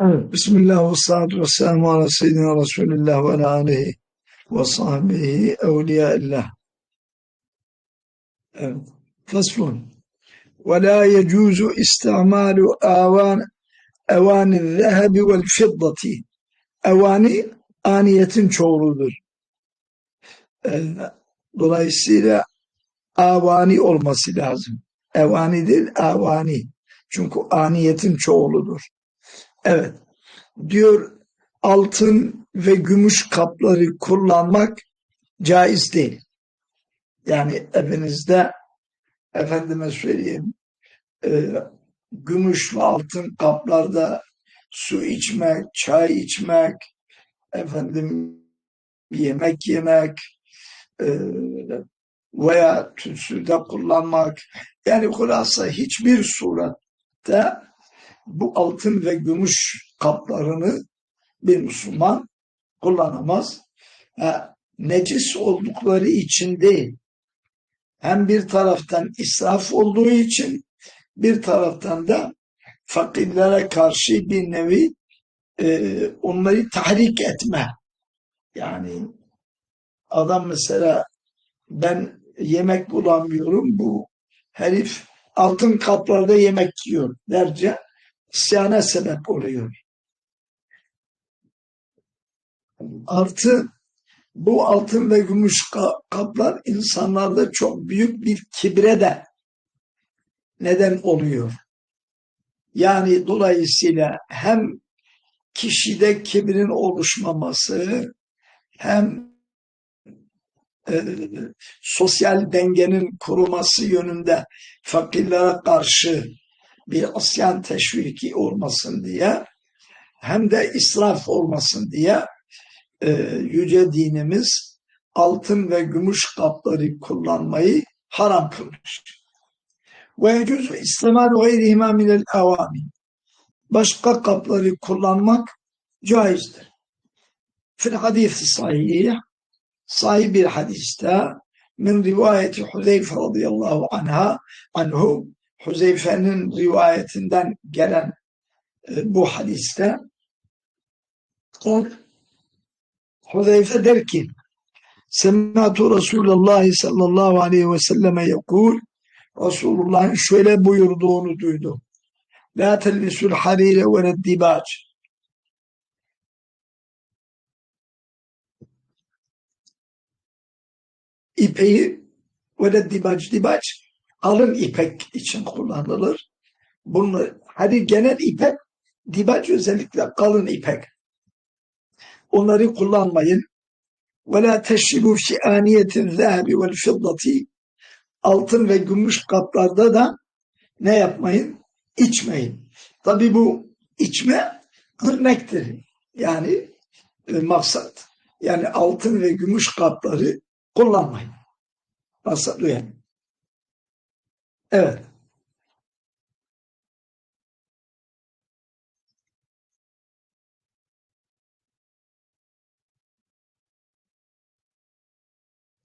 Evet. Bismillah ve salatu ve selamu ala seyyidina Resulillah ve ala aleyhi ve sahbihi evliyaillah. Evet. Faslun. Ve la yecuzu istimalu avan evani zehebi vel fiddati. Evani aniyetin çoğuludur. Dolayısıyla avani olması lazım. Evani değil, avani. Çünkü aniyetin çoğuludur. Evet. Diyor altın ve gümüş kapları kullanmak caiz değil. Yani evinizde efendime söyleyeyim e, gümüş ve altın kaplarda su içmek, çay içmek, efendim yemek yemek e, veya tütsüde kullanmak yani kulasa hiçbir surette bu altın ve gümüş kaplarını bir Müslüman kullanamaz. Ha, necis oldukları için değil. Hem bir taraftan israf olduğu için bir taraftan da fakirlere karşı bir nevi e, onları tahrik etme. Yani adam mesela ben yemek bulamıyorum bu herif altın kaplarda yemek yiyor derce isyana sebep oluyor. Artı bu altın ve gümüş kaplar insanlarda çok büyük bir kibre de neden oluyor. Yani dolayısıyla hem kişide kibrin oluşmaması hem e, sosyal dengenin kuruması yönünde fakirlere karşı bir asyan teşviki olmasın diye hem de israf olmasın diye e, yüce dinimiz altın ve gümüş kapları kullanmayı haram kılmış. Ve yecüzü istimal gayrihima minel avami. Başka kapları kullanmak caizdir. Fil hadisi sahih, sahih bir hadiste min rivayeti Huzeyfe radıyallahu anha anhu Huzeyfe'nin rivayetinden gelen e, bu hadiste o Huzeyfe der ki Sematu Resulullah sallallahu aleyhi ve selleme yakul Resulullah'ın şöyle buyurduğunu duydum. La telbisul harire ve reddibac İpeği ve reddibac dibac alın ipek için kullanılır. Bunu hadi genel ipek, dibac özellikle kalın ipek. Onları kullanmayın. Fi aniyetin zehebi vel fiddati altın ve gümüş kaplarda da ne yapmayın? İçmeyin. Tabi bu içme örnektir. Yani e, maksat. Yani altın ve gümüş kapları kullanmayın. Maksat o Evet.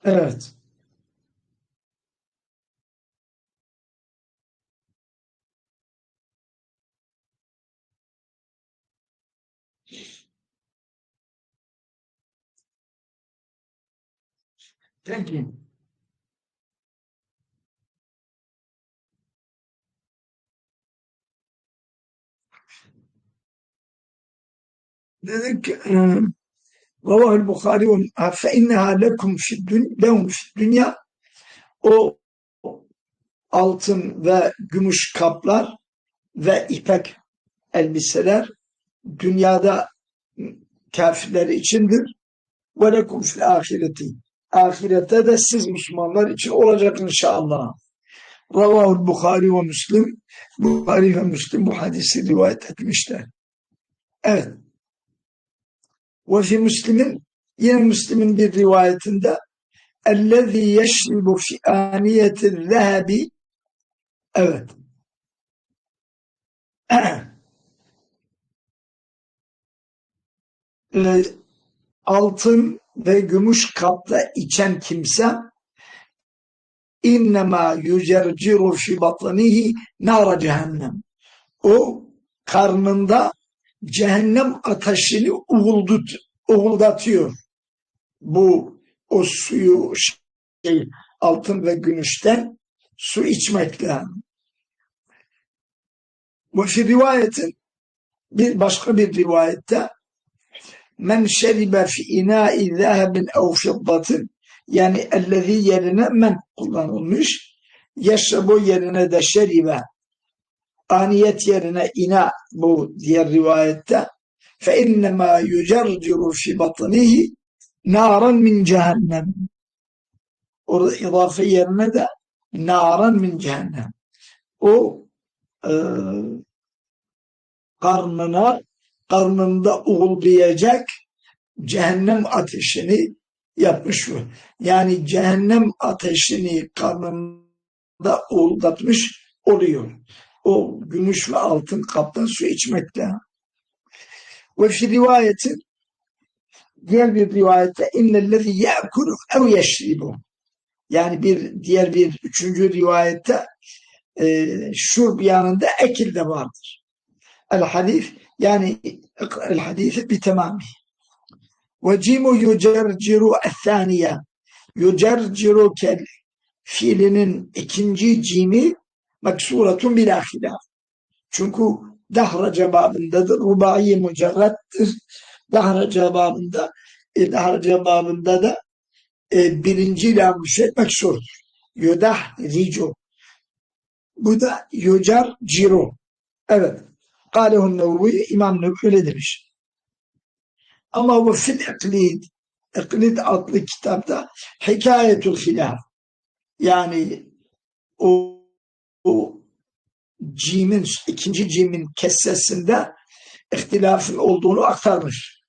Evet. Peki. Dedik Ravahül Bukhari fe inneha lekum lehum dünya o altın ve gümüş kaplar ve ipek elbiseler dünyada kafirler içindir. Ve lekum fil ahireti. Ahirette de siz Müslümanlar için olacak inşallah. Ravahul Bukhari ve Müslim Bukhari ve Müslim bu hadisi rivayet etmişler. Evet. Ve fi Müslim'in yine Müslim'in bir rivayetinde اَلَّذ۪ي يَشْرِبُ فِي آنِيَةِ الذَّهَبِ Evet. e, altın ve gümüş kapta içen kimse innema yücerciru fi batnihi nara cehennem. O karnında cehennem ateşini uğuldut, uğuldatıyor. Bu o suyu şey, altın ve gümüşten su içmekle. Bu fi rivayetin bir başka bir rivayette men şeribe fi ina'i zâhebin ev fiddatin yani ellezî yerine men kullanılmış yeşrebu yerine de şeribe aniyet yerine ina bu diğer rivayette fe innemâ yücerciru fi batnihi naran min cehennem orada idafe yerine de naran min cehennem o e, karnına karnında uğullayacak cehennem ateşini yapmış bu. Yani cehennem ateşini karnında uğuldatmış oluyor. O gümüş ve altın kaptan su içmekle. Ve fi rivayetin diğer bir rivayette innellezi ye'kulu ev yeşribu. Yani bir diğer bir üçüncü rivayette e, şurb yanında ekil de vardır. El hadis yani el hadisi bitemami. Ve cimu yucerciru ethaniye. Yucerciru kel fiilinin ikinci cimi meksuratun bila hilaf. Çünkü dahra cevabındadır. Rubai mücerrettir. Dahra cevabında e, dahra cevabında da e, birinci lam şey meksurdur. Yudah ricu. Bu da yucar ciro. Evet. Kâlehun Nevvi İmam Nevvi öyle demiş. Ama bu fil eklid Eklid adlı kitapta hikayetul hilaf yani o, o cimin ikinci cimin kessesinde ihtilafın olduğunu aktarmış.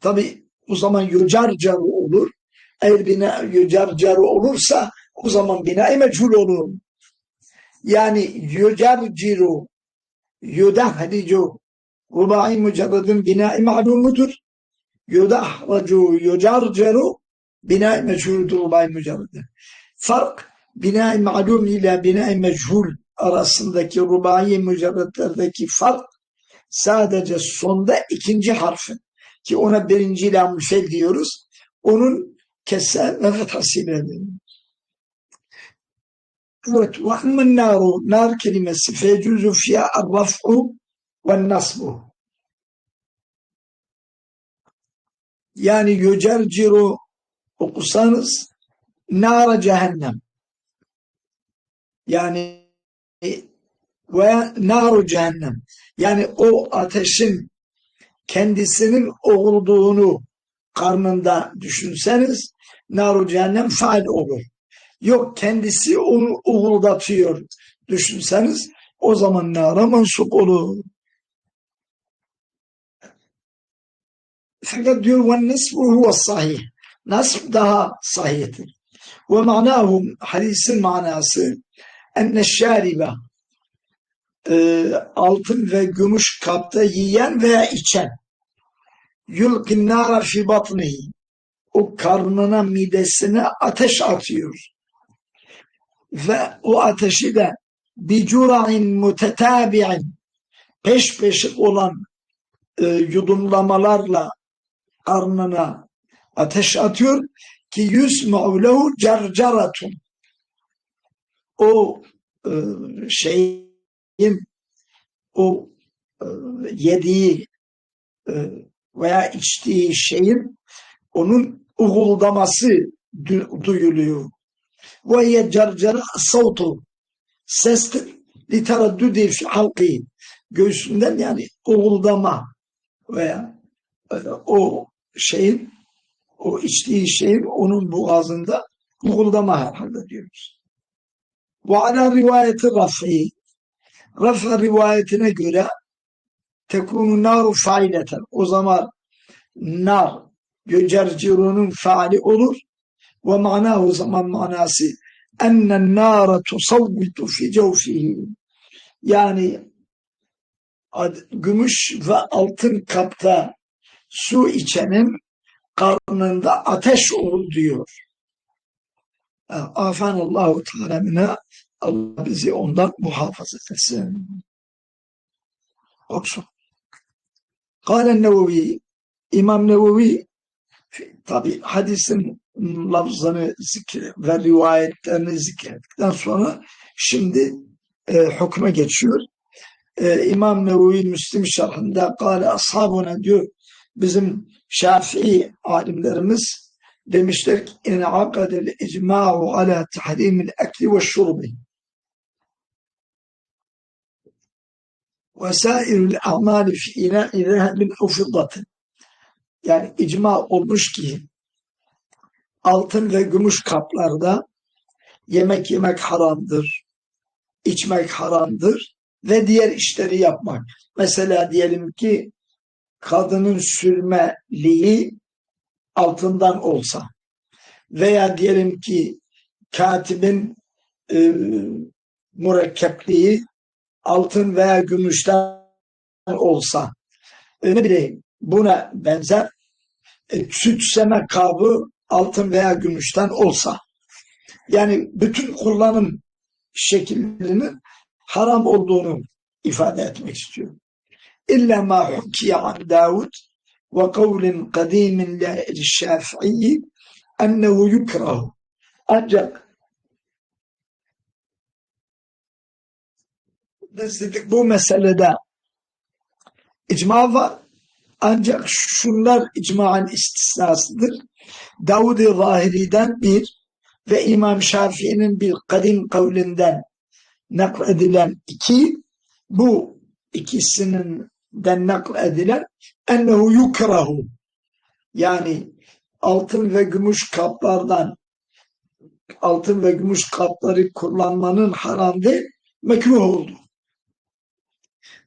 Tabi o zaman yücar carı olur. Eğer bina yücar carı olursa o zaman bina meçhul olur. Yani yücar ciru yudahricu rubai mücerredin bina-i ma'lumudur. Yudahracu yucarceru bina-i meçhuldür rubai mücerredin. Fark bina-i ma'lum ile bina-i meçhul arasındaki rubai mücerredlerdeki fark sadece sonda ikinci harfi ki ona birinci lamüşel diyoruz. Onun kesse ve fethasıyla Evet, ve ammen naru, nar kelimesi fecuzu fiyâ ar-raf'u ve nasbu. Yani yücerciru okusanız nara cehennem. Yani ve naru cehennem. Yani o ateşin kendisinin olduğunu karnında düşünseniz naru cehennem faal olur. Yok kendisi onu uğuldatıyor. Düşünseniz o zaman nara mensup olur. Fakat diyor ve nisbu huve sahih. Nasb daha sahihtir. Ve manahu hadisin manası enne şaribe e, altın ve gümüş kapta yiyen veya içen yulkin nara fi o karnına midesine ateş atıyor. Ve o ateşi de bicura'in mutetabi'in peş peşe olan e, yudumlamalarla karnına ateş atıyor ki yusma'u lehu carcaratun o e, şeyin o e, yediği e, veya içtiği şeyin onun uğuldaması duyuluyor. Ve hiye carcara savtu sestir literaddüdi fi halki göğsünden yani uğuldama veya o şeyin o içtiği şeyin onun boğazında uğuldama herhalde diyoruz. Ve ala rivayeti rafi Rafa rivayetine göre tekunu naru faileten. O zaman nar göcercirunun faali olur. Ve mana o zaman manası ennen nara tusavvitu fi cevfihi. Yani gümüş ve altın kapta su içenin karnında ateş olur diyor. Afanallahu Teala Allah bizi ondan muhafaza etsin. Olsun. Kâle Nevevi, İmam Nevevi tabi hadisin lafzını zikir ve rivayetlerini zikrettikten sonra şimdi e, hükme geçiyor. E, İmam Nevevi Müslim şerhinde kâle ashabına diyor bizim Şafii alimlerimiz demişler ki ala tahrimil ekli ve şurbi vesairül a'mali fi ina'i zehebin ev fiddatin yani icma olmuş ki altın ve gümüş kaplarda yemek yemek haramdır, içmek haramdır ve diğer işleri yapmak. Mesela diyelim ki kadının sürmeliği altından olsa veya diyelim ki katibin e, mürekkepliği altın veya gümüşten olsa e, ne bileyim buna benzer e, sütseme kabı altın veya gümüşten olsa yani bütün kullanım şekillerinin haram olduğunu ifade etmek istiyor. İlla ma hukiye an Davud kavlin kadimin şafi'i ennehu yukrahu. Ancak dedik bu meselede icma var. Ancak şunlar icmaın istisnasıdır. Davud-i Zahiri'den bir ve İmam Şafii'nin bir kadim kavlinden nakledilen iki, bu ikisinin den nakledilen ennehu yukrahu yani altın ve gümüş kaplardan altın ve gümüş kapları kullanmanın haram değil, mekruh oldu.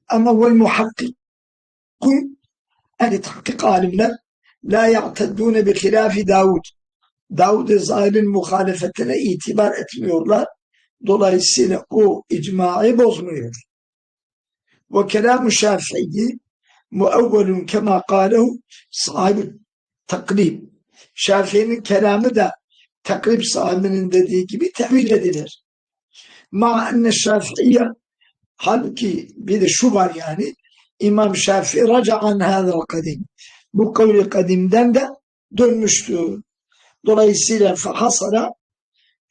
Ama vel muhakkikun ehli tahkik alimler la ya'teddûne bi hilafi Davud. Davud-ı Zahir'in muhalefetine itibar etmiyorlar. Dolayısıyla o icmayı bozmuyor. Kelam-ı Şafii muevvelun kema kâlehu sahibi taklib. Şafii'nin kelamı da taklib sahibinin dediği gibi tevil edilir. Ma enne Şafii'ye halbuki bir de şu var yani İmam Şafii raca'an hâzel kadim. Bu kavli kadimden de dönmüştü. Dolayısıyla hasara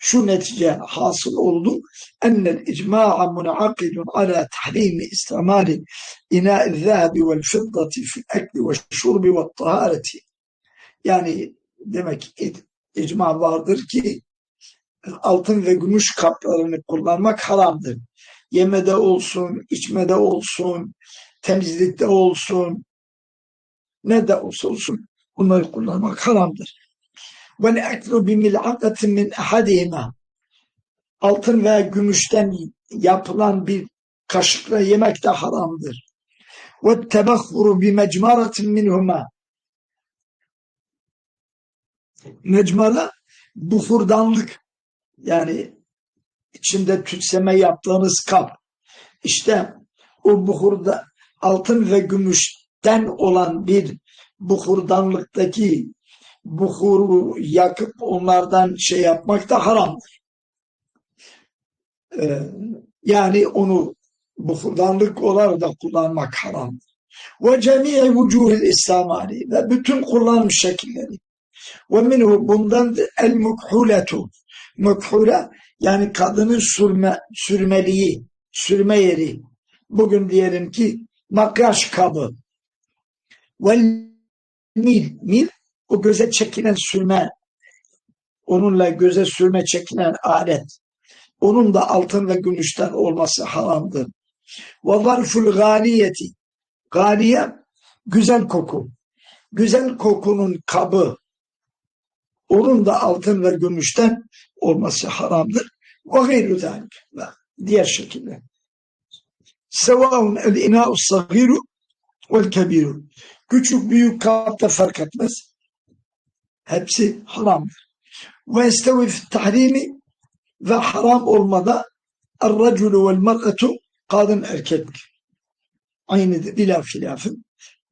şu netice hasıl oldu. Ennel icma'a munakidun ala tahrimi istimali inâ'i zâbi vel fiddati fil ekli ve şurbi ve tahareti. Yani demek icma vardır ki altın ve gümüş kaplarını kullanmak haramdır. Yemede olsun, içmede olsun, temizlikte olsun, ne de olsa olsun bunları kullanmak haramdır. Ve ne'eklu bimil'akatin min ahadihima altın veya gümüşten yapılan bir kaşıkla yemek de haramdır. Ve tebakhuru bi mecmaratin minhuma mecmara buhurdanlık yani içinde tütseme yaptığınız kap. İşte o buhurda altın ve gümüşten olan bir buhurdanlıktaki buhuru yakıp onlardan şey yapmak da haramdır. Ee, yani onu buhurdanlık olarak da kullanmak haramdır. Ve cemi'i vücuhil islamani ve bütün kullanım şekilleri. Ve minhu bundan el mukhuletu. Mukhule yani kadının sürme, sürmeliği, sürme yeri. Bugün diyelim ki makyaj kabı. Vel mil, mil o göze çekilen sürme, onunla göze sürme çekilen alet. Onun da altın ve gümüşten olması haramdır. Ve zarful galiyeti, galiye güzel koku. Güzel kokunun kabı, onun da altın ve gümüşten olması haramdır. Ve gayrı Diğer şekilde. Sevaun el ina'u sagiru vel kebiru. Küçük büyük kapta fark etmez. Hepsi haramdır. Ve estevi tahrimi ve haram olmada el-raculu vel-mer'etu kadın erkektir. Aynıdır. İlaf filafın.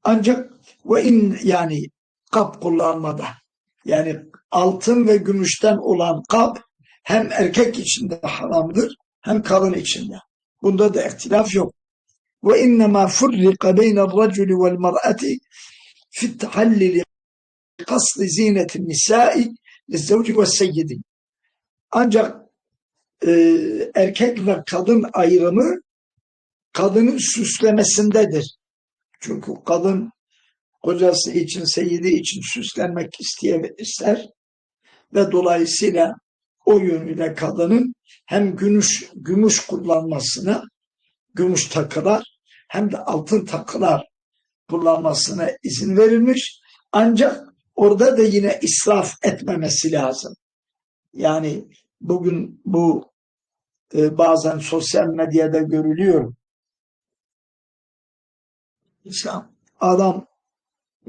Ancak ve in yani kap kullanmada yani altın ve gümüşten olan kap hem erkek içinde haramdır hem kadın içinde. Bunda da ihtilaf yok. Ve innema furrika beyne'r-raculi vel-mer'ati fi't-tahalli kaslı zinetin nisai zevci ve seyyidi. Ancak e, erkek ve kadın ayrımı kadının süslemesindedir. Çünkü kadın kocası için, seyidi için süslenmek isteyebilir ve dolayısıyla o yönüyle kadının hem gümüş, gümüş kullanmasını, gümüş takılar hem de altın takılar kullanmasına izin verilmiş. Ancak orada da yine israf etmemesi lazım. Yani bugün bu e, bazen sosyal medyada görülüyor. İşte adam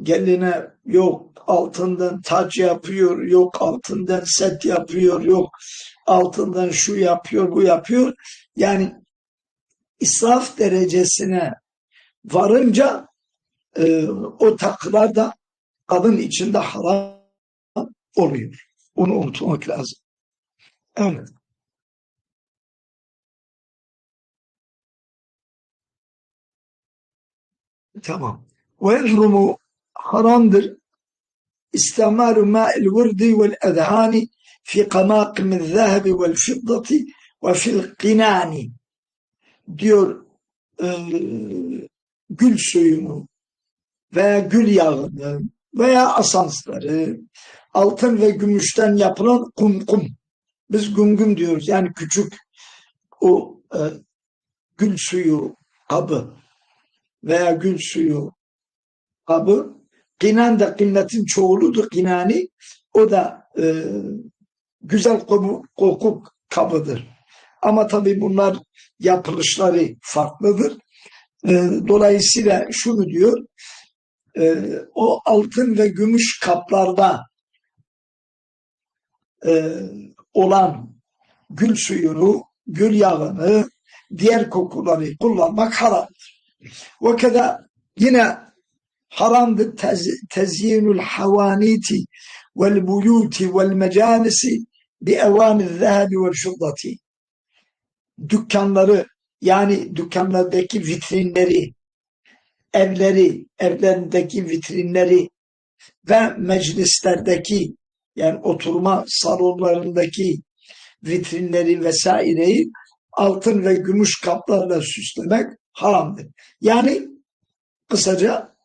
geline yok altından taç yapıyor, yok altından set yapıyor, yok altından şu yapıyor, bu yapıyor. Yani israf derecesine varınca e, o takılar da kadın içinde haram oluyor. Onu unutmak lazım. Evet. Tamam. Ve yehrumu haramdır. İstemaru ma'il vurdi vel edhani fi kamakimil zahebi vel fiddati ve fil qinani diyor e, gül suyunu veya gül yağını veya asansları altın ve gümüşten yapılan kumkum biz gümgüm diyoruz yani küçük o e, gül suyu kabı veya gül suyu kabı Kinan da kıymetin çoğuludur kinani. O da e, güzel koku, koku kabıdır. Ama tabii bunlar yapılışları farklıdır. E, dolayısıyla şunu diyor, e, o altın ve gümüş kaplarda e, olan gül suyunu, gül yağını, diğer kokuları kullanmak haramdır. Ve keda yine haramdır tez, tezyinul havaniti vel buyuti vel mecanisi bi evani zehebi vel şuddati dükkanları yani dükkanlardaki vitrinleri evleri, evlerindeki vitrinleri ve meclislerdeki yani oturma salonlarındaki vitrinleri vesaireyi altın ve gümüş kaplarla süslemek haramdır. Yani kısaca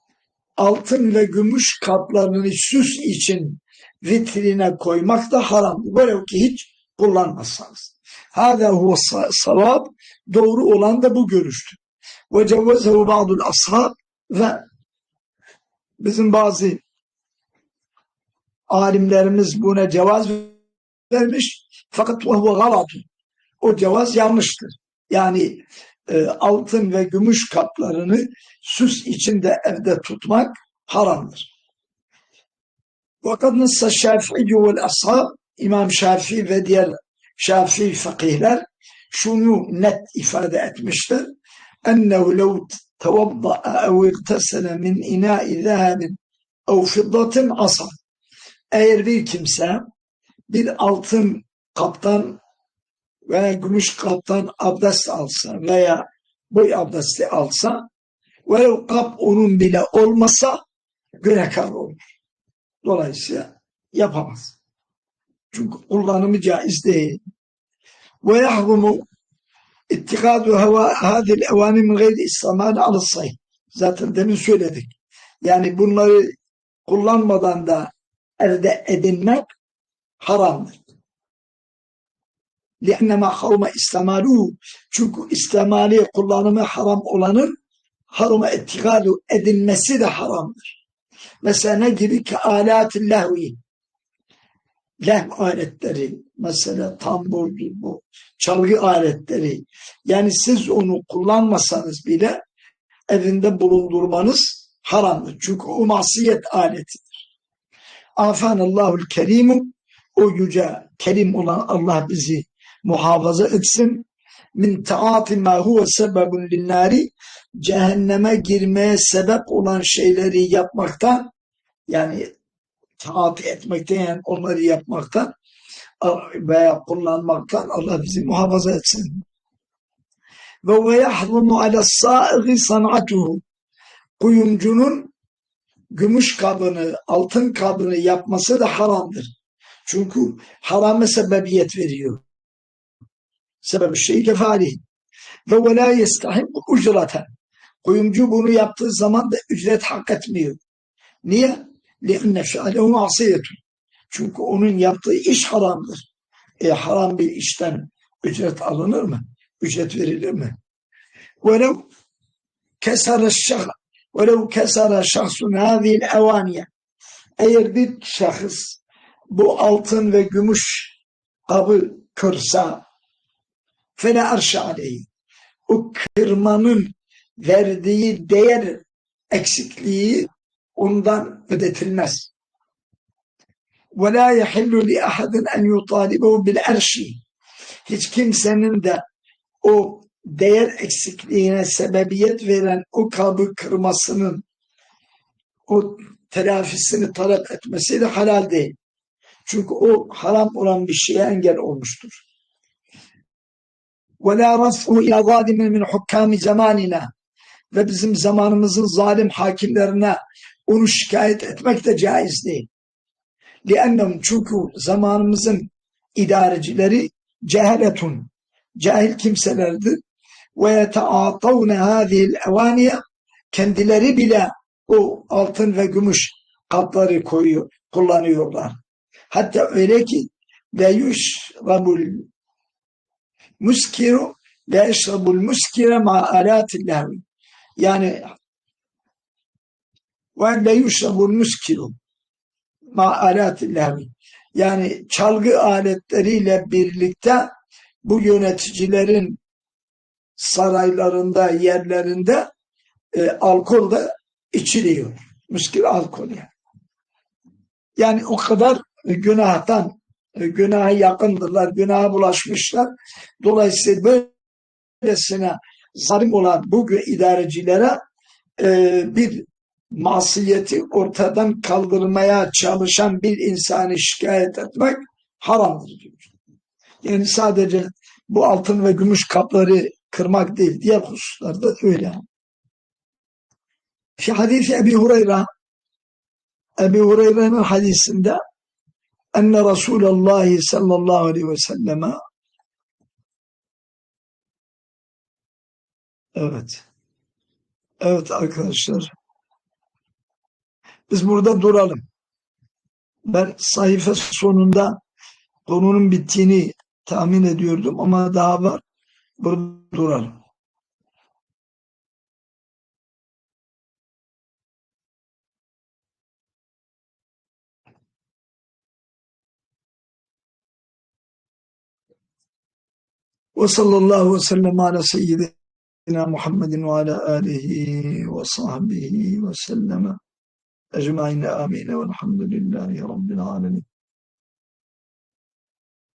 altın ve gümüş kaplarını süs için vitrine koymak da haramdır. Böyle ki hiç kullanmazsanız. Hâzâ huve savab doğru olan da bu görüştür. Ve cevvezehu ba'dul ashab ve bizim bazı alimlerimiz buna cevaz vermiş fakat ve galatun. O cevaz yanlıştır. Yani e, altın ve gümüş kaplarını süs içinde evde tutmak haramdır. Fakat nasıl Şafii vel ashab İmam Şafii ve diğer Şafii fakihler şunu net ifade etmiştir. Ennehu lev tevadda'a ev irtesene min ina'i zehabin ev fiddatin asa. Eğer bir kimse bir altın kaptan veya gümüş kaptan abdest alsa veya boy abdesti alsa ve kap onun bile olmasa günahkar olur. Dolayısıyla yapamaz. Çünkü kullanımı caiz değil. Ve yahrumu ittikadu hadil evani min gayri istamani alıssayh. Zaten demin söyledik. Yani bunları kullanmadan da elde edinmek haramdır. لِأَنَّمَا حَرُمَ İstamalu Çünkü istemali kullanımı haram olanın haruma ittikadu edilmesi de haramdır. Mesela ne gibi ki alat-ı lehvi leh aletleri mesela tamburdur bu çalgı aletleri yani siz onu kullanmasanız bile evinde bulundurmanız haramdır. Çünkü o masiyet aletidir. Afanallahul kerimu o yüce kerim olan Allah bizi muhafaza etsin. Min taati ma huve sebebun linnari cehenneme girmeye sebep olan şeyleri yapmaktan yani taat etmekten onları yapmaktan veya kullanmaktan Allah bizi muhafaza etsin. ve ve yahrumu ala sâigi san'atuhu kuyumcunun gümüş kabını, altın kabını yapması da haramdır. Çünkü harama sebebiyet veriyor. Sebep şey kefali. Ve ve la yestahibbu ucraten. Kuyumcu bunu yaptığı zaman da ücret hak etmiyor. Niye? لِأَنَّ فِعَلَهُ مَعْصِيَةٌ Çünkü onun yaptığı iş haramdır. E haram bir işten ücret alınır mı? Ücret verilir mi? وَلَوْ كَسَرَ الشَّخْص وَلَوْ كَسَرَ شَخْصٌ هَذِهِ الْاَوَانِيَ Eğer bir şahıs bu altın ve gümüş kabı kırsa فَلَا arşa aleyhi o kırmanın verdiği değer eksikliği ondan ödetilmez. وَلَا يَحِلُّ لِأَحَدٍ أَنْ يُطَالِبَهُ بِالْاَرْشِ Hiç kimsenin de o değer eksikliğine sebebiyet veren o kabı kırmasının o telafisini talep etmesi de halal değil. Çünkü o haram olan bir şeye engel olmuştur. وَلَا رَفْعُ اِلَى ظَالِمٍ مِنْ حُكَّامِ زَمَانِنَا Ve bizim zamanımızın zalim hakimlerine onu şikayet etmek de caiz değil. لِأَنَّهُمْ Çünkü zamanımızın idarecileri cehaletun, cahil kimselerdir. وَيَتَعَاطَوْنَ هَذِهِ الْاَوَانِيَ Kendileri bile o altın ve gümüş kapları koyuyor, kullanıyorlar. Hatta öyle ki ve yuşrabul muskiru ve eşrabul muskire ma alatillahu yani ve le yuşrabul muskiru ma alatillahu yani çalgı aletleriyle birlikte bu yöneticilerin saraylarında, yerlerinde e, alkol da içiliyor. Müskil alkol yani. Yani o kadar günahtan, e, günaha yakındırlar, günaha bulaşmışlar. Dolayısıyla böylesine zalim olan bu idarecilere bir masiyeti ortadan kaldırmaya çalışan bir insanı şikayet etmek haramdır diyor. Yani sadece bu altın ve gümüş kapları kırmak değil, diğer hususlarda öyle. Fi hadisi Ebi Hureyre Ebi Hureyre'nin hadisinde enne Resulallah sallallahu aleyhi ve selleme evet evet arkadaşlar biz burada duralım. Ben sayfa sonunda konunun bittiğini tahmin ediyordum ama daha var. Burada duralım. Ve sallallahu ve sellem ala seyyidina Muhammedin ve ala alihi ve sahbihi ve selleme أجمعين آمين والحمد لله رب العالمين.